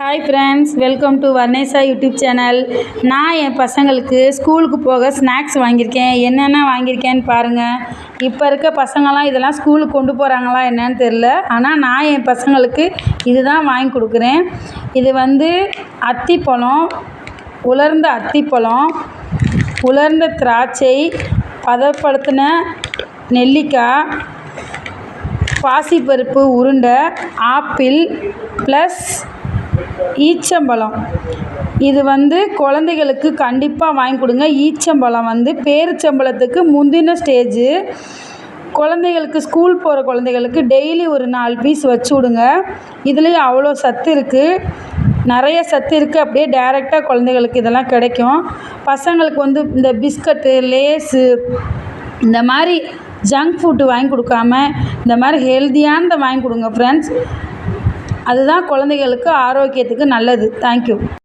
Hi friends welcome to வர்ணேசா YouTube channel நான் என் பசங்களுக்கு ஸ்கூலுக்கு போக ஸ்நாக்ஸ் வாங்கியிருக்கேன். என்னென்ன வாங்கியிருக்கேன்னு பாருங்கள் இப்போ இருக்க பசங்களாம் இதெல்லாம் ஸ்கூலுக்கு கொண்டு போகிறாங்களா என்னன்னு தெரில ஆனால் நான் என் பசங்களுக்கு இது தான் வாங்கி கொடுக்குறேன். இது வந்து அத்திப்பழம் உலர்ந்த அத்திப்பழம் உலர்ந்த திராட்சை பதப்படுத்தின நெல்லிக்காய் பாசிப்பருப்பு உருண்டை ஆப்பிள் ப்ளஸ் ஈச்சம்பழம். இது வந்து குழந்தைகளுக்கு கண்டிப்பாக வாங்கி கொடுங்க. ஈச்சம்பழம் வந்து பேரிச்சம்பழத்துக்கு முந்தின ஸ்டேஜு குழந்தைகளுக்கு ஸ்கூல் போகிற குழந்தைகளுக்கு டெய்லி ஒரு நாலு பீஸ் வச்சு விடுங்க. இதுலேயும் அவ்வளோ சத்து இருக்குது நிறைய சத்து இருக்குது அப்படியே டேரெக்டாக குழந்தைகளுக்கு இதெல்லாம் கிடைக்கும். பசங்களுக்கு வந்து இந்த பிஸ்கட்டு லேஸு இந்த மாதிரி ஜங்க் ஃபுட்டு வாங்கி கொடுக்காம இந்த மாதிரி ஹெல்த்தியானதை வாங்கி கொடுங்க ஃப்ரெண்ட்ஸ் அதுதான் குழந்தைகளுக்கு ஆரோக்கியத்துக்கு நல்லது. தேங்க்யூ